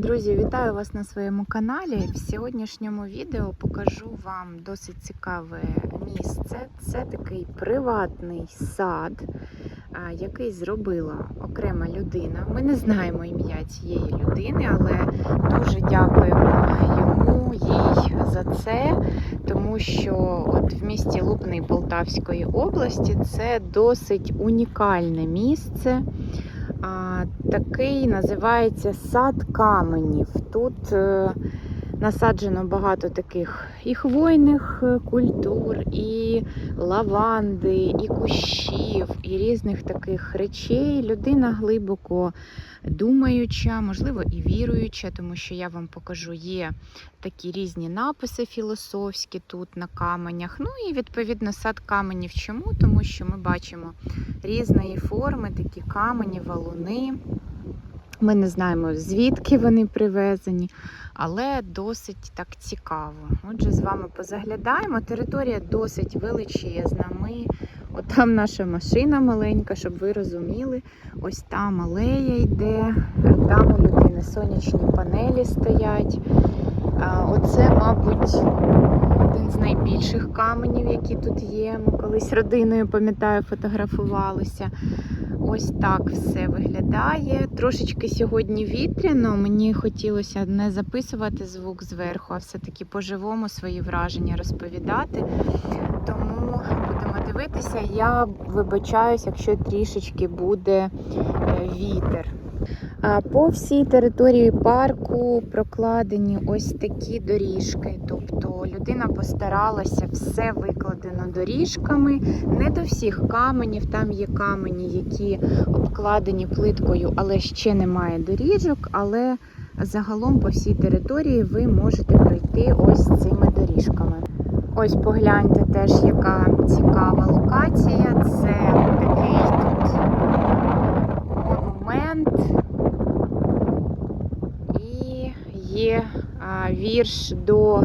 Друзі, вітаю вас на своєму каналі. В сьогоднішньому відео покажу вам досить цікаве місце. Це такий приватний сад, який зробила окрема людина. Ми не знаємо ім'я цієї людини, але дуже дякуємо йому їй за це, тому що от в місті Лубний Полтавської області це досить унікальне місце. Такий називається сад каменів. Тут е, насаджено багато таких і хвойних е, культур, і лаванди, і кущів, і різних таких речей. Людина глибоко думаюча, можливо, і віруюча, тому що я вам покажу, є такі різні написи філософські тут на каменях. Ну і відповідно сад каменів. Чому? Тому що ми бачимо різної форми, такі камені, валуни. Ми не знаємо, звідки вони привезені, але досить так цікаво. Отже, з вами позаглядаємо. Територія досить величезна. Ми, от наша машина маленька, щоб ви розуміли. Ось там алея йде, там у людини сонячні панелі стоять. Оце, мабуть, один з найбільших каменів, які тут є. Ми колись родиною, пам'ятаю, фотографувалися. Ось так все виглядає. Трошечки сьогодні вітряно. Мені хотілося не записувати звук зверху, а все-таки по-живому свої враження розповідати. Тому будемо дивитися. Я вибачаюсь, якщо трішечки буде е, вітер. По всій території парку прокладені ось такі доріжки. Тобто людина постаралася все викладено доріжками. Не до всіх каменів, там є камені, які обкладені плиткою, але ще немає доріжок. Але загалом по всій території ви можете пройти ось цими доріжками. Ось погляньте теж, яка цікава локація. Це такий тут монумент. І є вірш до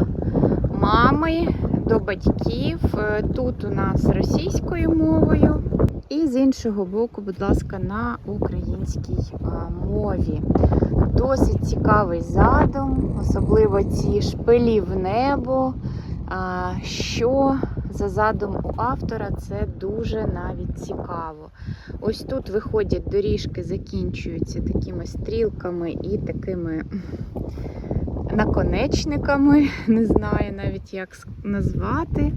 мами, до батьків. Е, Тут у нас російською мовою. І з іншого боку, будь ласка, на українській мові. Досить цікавий задум, особливо ці шпилі в небо. Що за задум у автора, це дуже навіть цікаво. Ось тут виходять доріжки, закінчуються такими стрілками і такими наконечниками, не знаю навіть як назвати.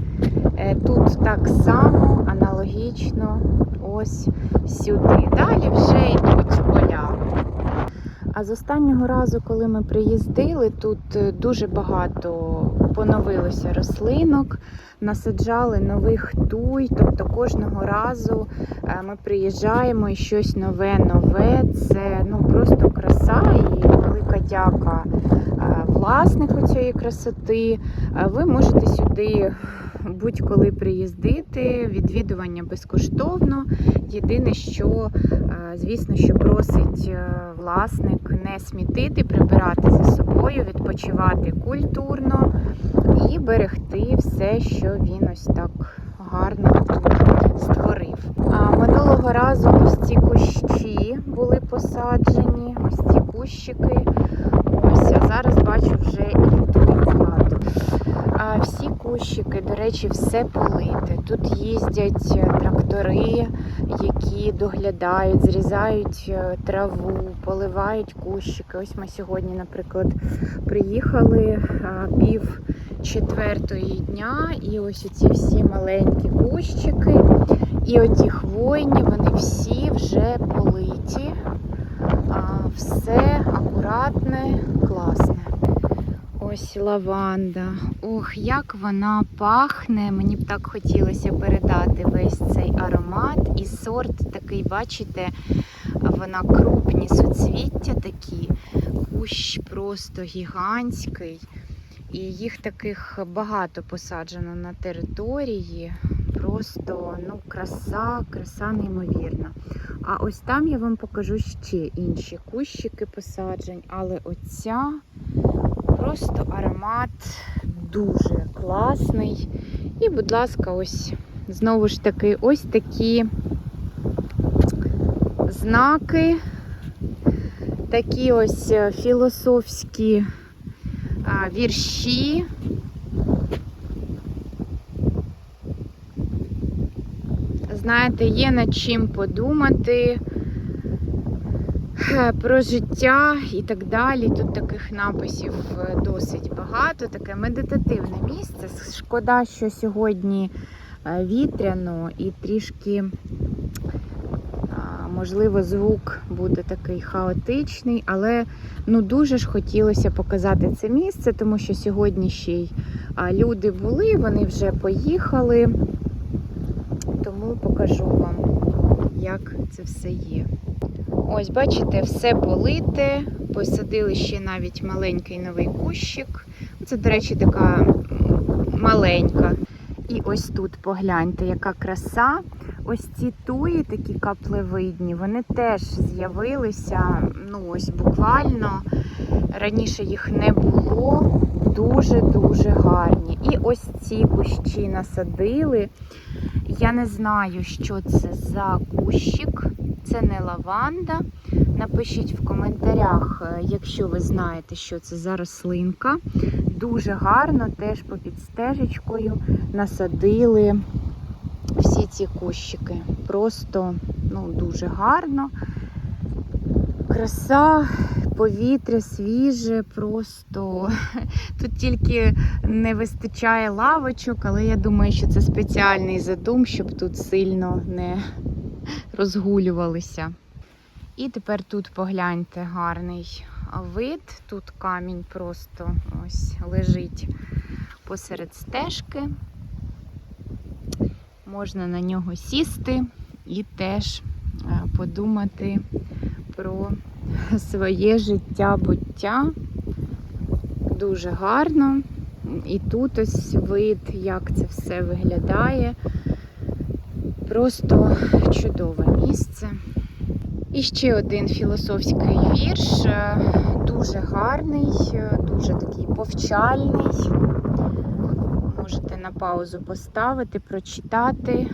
Е, Тут так само аналогічно ось сюди. Далі вже йдуть поля. А з останнього разу, коли ми приїздили, тут е, дуже багато поновилося рослинок, насаджали нових туй. Тобто кожного разу е, ми приїжджаємо і щось нове-нове. Це ну просто краса і велика дяка власнику цієї красоти. Е, Ви можете сюди будь-коли приїздити, відвідування безкоштовно. Єдине, що, е, звісно, що просить е, власник не смітити, прибирати за собою, відпочивати культурно і берегти все, що він ось так гарно створив. Минулого разу ось ці кущі були посаджені, ось ці кущики. Зараз бачу вже і тут багато. А всі кущики, до речі, все полите. Тут їздять е, трактори, які доглядають, зрізають е, траву, поливають кущики. Ось ми сьогодні, наприклад, приїхали пів четвертої дня, і ось оці всі маленькі кущики, і оті хвойні, вони всі вже политі. Все акуратне, класне. Ось лаванда. Ох, як вона пахне. Мені б так хотілося передати весь цей аромат. І сорт такий, бачите, вона крупні суцвіття такі, кущ просто гігантський. І їх таких багато посаджено на території. Просто ну, краса, краса неймовірна. А ось там я вам покажу ще інші кущики посаджень, але оця просто аромат дуже класний. І, будь ласка, ось знову ж таки, ось такі знаки такі ось е, філософські вірші. Знаєте, є над чим подумати е, про життя і так далі. Тут таких написів е, досить багато. Таке медитативне місце. Шкода, що сьогодні е, вітряно і трішки, можливо, звук буде такий хаотичний, але ну дуже ж хотілося показати це місце, тому що сьогодні ще й люди були, вони вже поїхали. Покажу вам, як це все є. Ось, бачите, все полите. Посадили ще навіть маленький новий кущик. Це, до речі, така маленька. І ось тут погляньте, яка краса. Ось ці туї, такі каплевидні, вони теж з'явилися. Ну, ось буквально раніше їх не було. Дуже-дуже гарні. І ось ці кущі насадили. Я не знаю, що це за кущик. Це не лаванда. Напишіть в коментарях, е, якщо ви знаєте, що це за рослинка. Дуже гарно, теж попід стежечкою насадили всі ці кущики. Просто ну, дуже гарно. Краса, повітря свіже, просто тут тільки не вистачає лавочок, але я думаю, що це спеціальний задум, щоб тут сильно не розгулювалися. І тепер тут погляньте гарний вид. Тут камінь просто ось лежить посеред стежки. Можна на нього сісти і теж е, подумати про своє життя буття. Дуже гарно. І тут ось вид, як це все виглядає. Просто чудове місце. І ще один філософський вірш, дуже гарний, дуже такий повчальний. Можете на паузу поставити, прочитати.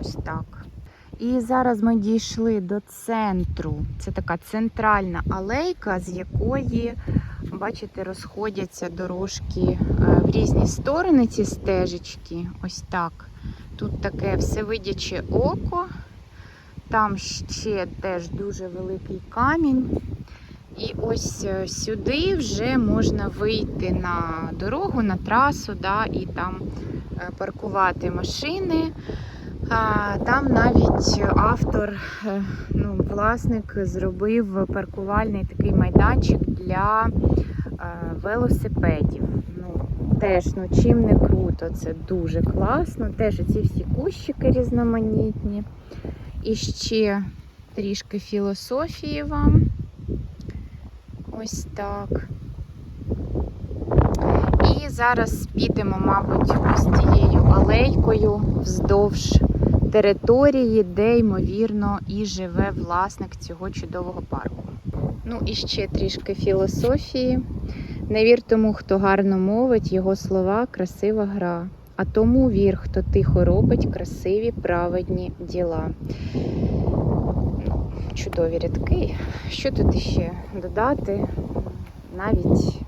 Ось так. І зараз ми дійшли до центру. Це така центральна алейка, з якої, бачите, розходяться дорожки е, в різні сторони ці стежечки. Ось так. Тут таке всевидяче око. Там ще теж дуже великий камінь. І ось е, сюди вже можна вийти на дорогу, на трасу, да, і там е, паркувати машини. Там навіть автор, е, ну, власник зробив паркувальний такий майданчик для е, велосипедів. Ну, Теж ну, чим не круто, це дуже класно. Теж ці всі кущики різноманітні. І ще трішки філософії вам. Ось так. І зараз підемо, мабуть, ось цією алейкою вздовж території, де, ймовірно, і живе власник цього чудового парку. Ну і ще трішки філософії. Не вір тому, хто гарно мовить, його слова красива гра. А тому вір, хто тихо робить красиві праведні діла. Ну, Чудові рядки. Що тут іще додати? Навіть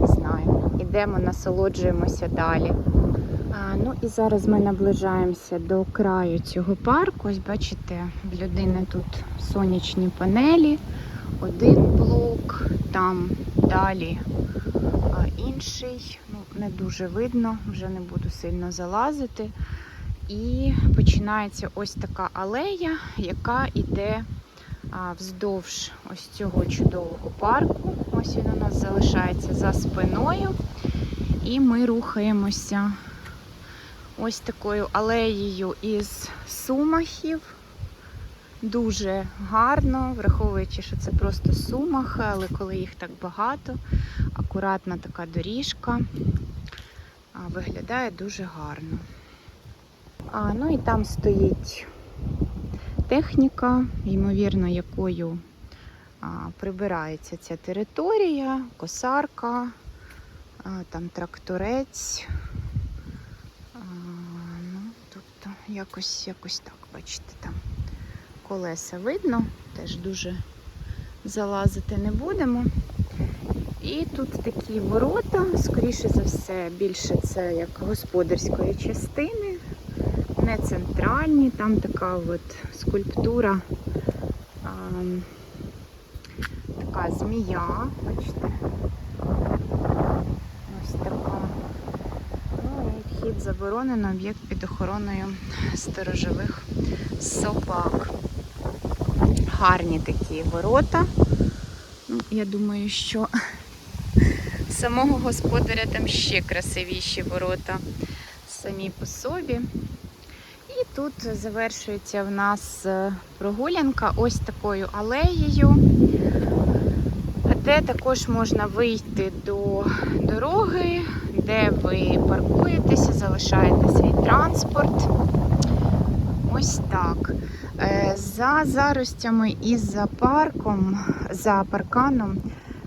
не знаю. Ідемо, насолоджуємося далі. Ну і зараз ми наближаємося до краю цього парку. Ось бачите, в людини тут сонячні панелі, один блок, там далі інший. Ну, не дуже видно, вже не буду сильно залазити. І починається ось така алея, яка йде вздовж ось цього чудового парку. Ось він у нас залишається за спиною. І ми рухаємося ось такою алеєю із сумахів. Дуже гарно, враховуючи, що це просто сумахи, але коли їх так багато, акуратна така доріжка, виглядає дуже гарно. А, ну і там стоїть техніка, ймовірно, якою а, прибирається ця територія, косарка, а, там тракторець. А, ну, тобто якось, якось так, бачите, там колеса видно, теж дуже залазити не будемо. І тут такі ворота, скоріше за все, більше це як господарської частини, не центральні, там така от скульптура, а, така змія, бачите. Ось така. Ну і вхід заборонено, об'єкт під охороною сторожових собак. Гарні такі ворота. Ну, я думаю, що самого господаря там ще красивіші ворота самі по собі. І тут завершується в нас е, прогулянка ось такою алеєю, де також можна вийти до дороги, де ви залишаєте свій транспорт. Ось так. Е, За заростями і за парком, за парканом,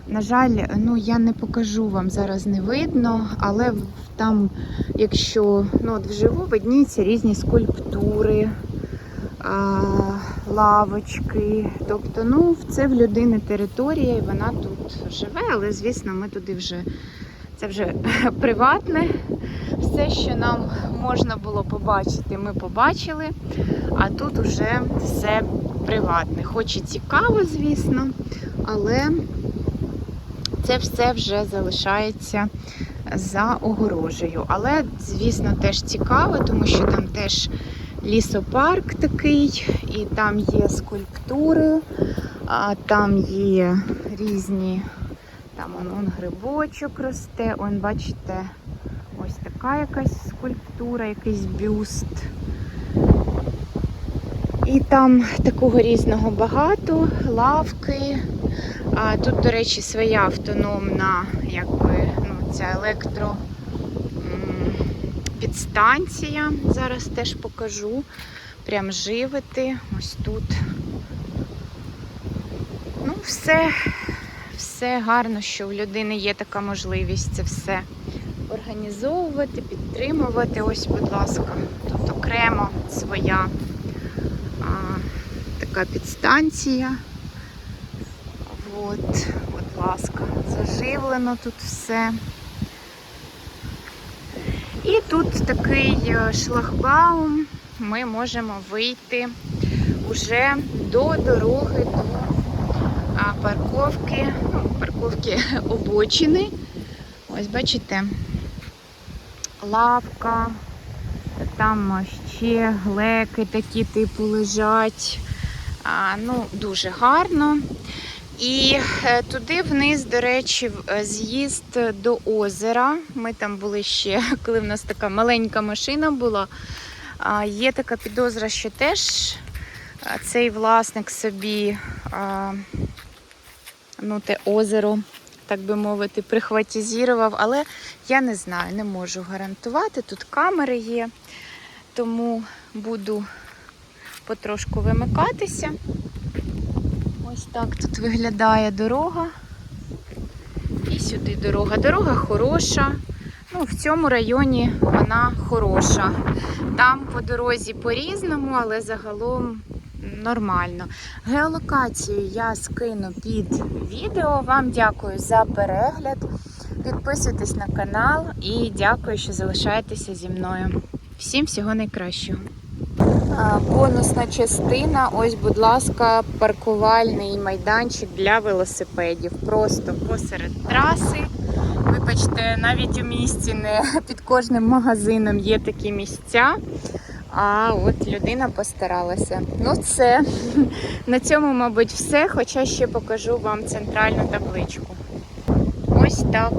на жаль, ну я не покажу вам зараз не видно, але там, якщо ну, от вживу видніються різні скульптури, лавочки. Тобто, ну, це в людини територія, і вона тут живе, але звісно, ми туди вже це вже приватне. Все, що нам можна було побачити, ми побачили. А тут уже все приватне. Хоч і цікаво, звісно, але це все вже залишається за огорожею. Але, звісно, теж цікаво, тому що там теж лісопарк такий, і там є скульптури, там є різні, там он, он грибочок росте, он, бачите, ось така якась скульптура, якийсь бюст. І там такого різного багато, лавки. А тут, до речі, своя автономна, якби, ну, ця електро підстанція. Зараз теж покажу. Прям живити. Ось тут. Ну, все, все гарно, що в людини є така можливість це все організовувати, підтримувати. Ось, будь ласка, тут окремо своя а, така підстанція. От, будь ласка, заживлено тут все. І тут такий е, шлагбаум. Ми можемо вийти уже до дороги, до парковки, парковки обочини. Ось бачите, лавка, там ще глеки такі типу лежать. А, ну, дуже гарно. І е, туди вниз, до речі, е, з'їзд до озера. Ми там були ще, коли в нас така маленька машина була. А, Є така підозра, що теж цей власник собі а, ну, те озеро, так би мовити, прихватизував. Але я не знаю, не можу гарантувати. Тут камери є, тому буду потрошку вимикатися. Ось так тут виглядає дорога. І сюди дорога. Дорога хороша. Ну, в цьому районі вона хороша. Там по дорозі по-різному, але загалом нормально. Геолокацію я скину під відео. Вам дякую за перегляд. Підписуйтесь на канал і дякую, що залишаєтеся зі мною. Всім всього найкращого. Бонусна частина. Ось, будь ласка, паркувальний майданчик для велосипедів. Просто посеред траси. Вибачте, навіть у місті не під кожним магазином є такі місця. А от людина постаралася. Ну, це на цьому, мабуть, все. Хоча ще покажу вам центральну табличку. Ось так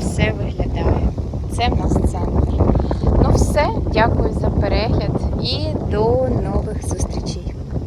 все виглядає. Це в нас центр. Ну все, дякую за перегляд і до нових зустрічей.